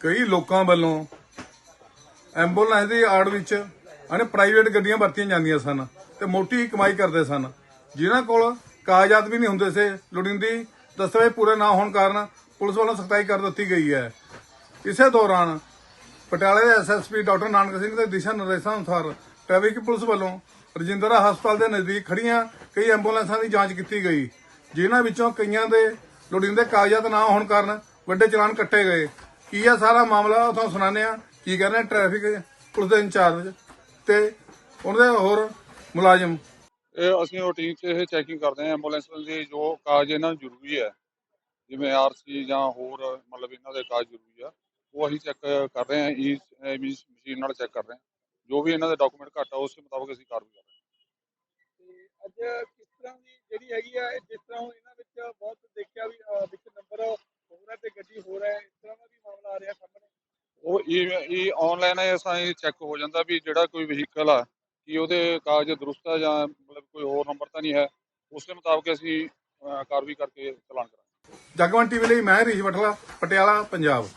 ਕਈ ਲੋਕਾਂ ਵੱਲੋਂ ਐਂਬੂਲੈਂਸ ਦੀ ਆੜ ਵਿੱਚ ਅਨੇ ਪ੍ਰਾਈਵੇਟ ਗੱਡੀਆਂ ਵਰਤੀਆਂ ਜਾਂਦੀਆਂ ਸਨ ਤੇ ਮੋਟੀ ਕਮਾਈ ਕਰਦੇ ਸਨ। ਜਿਨ੍ਹਾਂ ਕੋਲ ਕਾਗਜ਼ਾਤ ਵੀ ਨਹੀਂ ਹੁੰਦੇ ਸੀ। ਲੋੜੀਂਦੀ ਦਸਤਾਵੇਜ਼ ਪੂਰੇ ਨਾ ਹੋਣ ਕਾਰਨ ਪੁਲਿਸ ਵੱਲੋਂ ਸਖਤਾਈ ਕਰ ਦਿੱਤੀ ਗਈ ਹੈ। ਇਸੇ ਦੌਰਾਨ ਪਟਿਆਲੇ ਦੇ ਐਸਐਸਪੀ ਡਾਕਟਰ ਨਾਨਕ ਸਿੰਘ ਦੇ ਦਿਸ਼ਾ ਨਿਰਦੇਸ਼ਾਂ ਅਨੁਸਾਰ ਟ੍ਰੈਫਿਕ ਪੁਲਿਸ ਵੱਲੋਂ ਰਜਿੰਦਰਾ ਹਸਪਤਾਲ ਦੇ ਨਜ਼ਦੀਕ ਖੜੀਆਂ ਕਈ ਐਂਬੂਲੈਂਸਾਂ ਦੀ ਜਾਂਚ ਕੀਤੀ ਗਈ, ਜਿਨ੍ਹਾਂ ਵਿੱਚੋਂ ਕਈਆਂ ਦੇ ਲੋੜੀਂਦੇ ਕਾਗਜ਼ਾਤ ਨਾ ਹੋਣ ਕਾਰਨ ਵੱਡੇ ਚਲਾਨ ਕੱਟੇ ਗਏ। ਕੀ ਆ ਸਾਰਾ ਮਾਮਲਾ ਉਹ ਤੁਹਾਨੂੰ ਸੁਣਾਉਂਦੇ ਆ ਕੀ ਕਹਿੰਦੇ ਆ? ਟ੍ਰੈਫਿਕ ਪੁਲਿਸ ਦੇ ਇੰਚਾਰਜ ਤੇ ਉਹਨਾਂ ਦੇ ਹੋਰ ਮੁਲਾਜ਼ਮ। ਇਹ ਅਸੀਂ ਰੂਟੀਨ 'ਚ ਇਹ ਚੈਕਿੰਗ ਕਰਦੇ ਹਾਂ ਐਂਬੂਲੈਂਸ ਦੇ ਜੋ ਕਾਗਜ਼ ਇਹਨਾਂ ਨੂੰ ਜ਼ਰੂਰੀ ਹੈ। ਜਿਵੇਂ ਆਰਸੀ ਜਾਂ ਹੋਰ ਮਤਲਬ ਇਹਨਾਂ ਦੇ ਕਾਗਜ਼ ਜ਼ਰੂਰੀ ਆ ਉਹ ਅਸੀਂ ਚੈੱਕ ਕਰ ਰਹੇ ਹਾਂ ਈ ਮਸ਼ੀਨ ਨਾਲ ਚੈੱਕ ਕਰ ਰਹੇ ਹਾਂ। ਜੋ ਵੀ ਇਹਨਾਂ ਦੇ ਡਾਕੂਮੈਂਟ ਘੱਟ ਆ ਉਸ ਦੇ ਮੁਤਾਬਕ ਅਸੀਂ ਕਾਰਵਾਈ ਕਰ ਰਹੇ ਹਾਂ। ਤੇ ਅੱਜ ਕਿਸ ਤਰ੍ਹਾਂ ਦੀ ਜਿਹੜੀ ਹੈਗੀ ਆ ਇਹ ਜਿਸ ਤਰ੍ਹਾਂ ਹੁਣ ਇਹਨਾਂ ਵਿੱਚ ਬਹੁਤ ਦੇਖਿਆ ਵੀ ਅਹ, ਵਿੱਚ ਨੰਬਰ ਹੋਰ ਹੈ ਤੇ ਗੱਡੀ ਹੋਰ ਹੈ ਇਸ ਤਰ੍ਹਾਂ ਦਾ ਵੀ ਮਾਮਲਾ ਆ ਰਿਹਾ ਸਾਹਮਣੇ ਉਹ ਇਹ ਇਹ ਆਨਲਾਈਨ ਹੈ ਅਸੀਂ ਚੈੱਕ ਹੋ ਜਾਂਦਾ ਵੀ ਜਿਹੜਾ ਕੋਈ ਵਹੀਕਲ ਆ, ਕਿ ਉਹਦੇ ਕਾਗਜ਼ ਦਰੁਸਤ ਆ ਜਾਂ ਮਤਲਬ ਕੋਈ ਹੋਰ ਨੰਬਰ ਤਾਂ ਨਹੀਂ ਹੈ, ਉਸ ਦੇ ਮੁਤਾਬਕ ਅਸੀਂ ਕਾਰਵਾਈ ਕਰਕੇ ਚਲਾਨ ਕਰਾਂਗੇ। ਜਗਵੰਤ ਟੀਵੀ ਮੈਂ ਹਰੀਸ਼ ਬਠਲਾ ਪਟਿਆਲਾ, ਪੰਜਾਬ।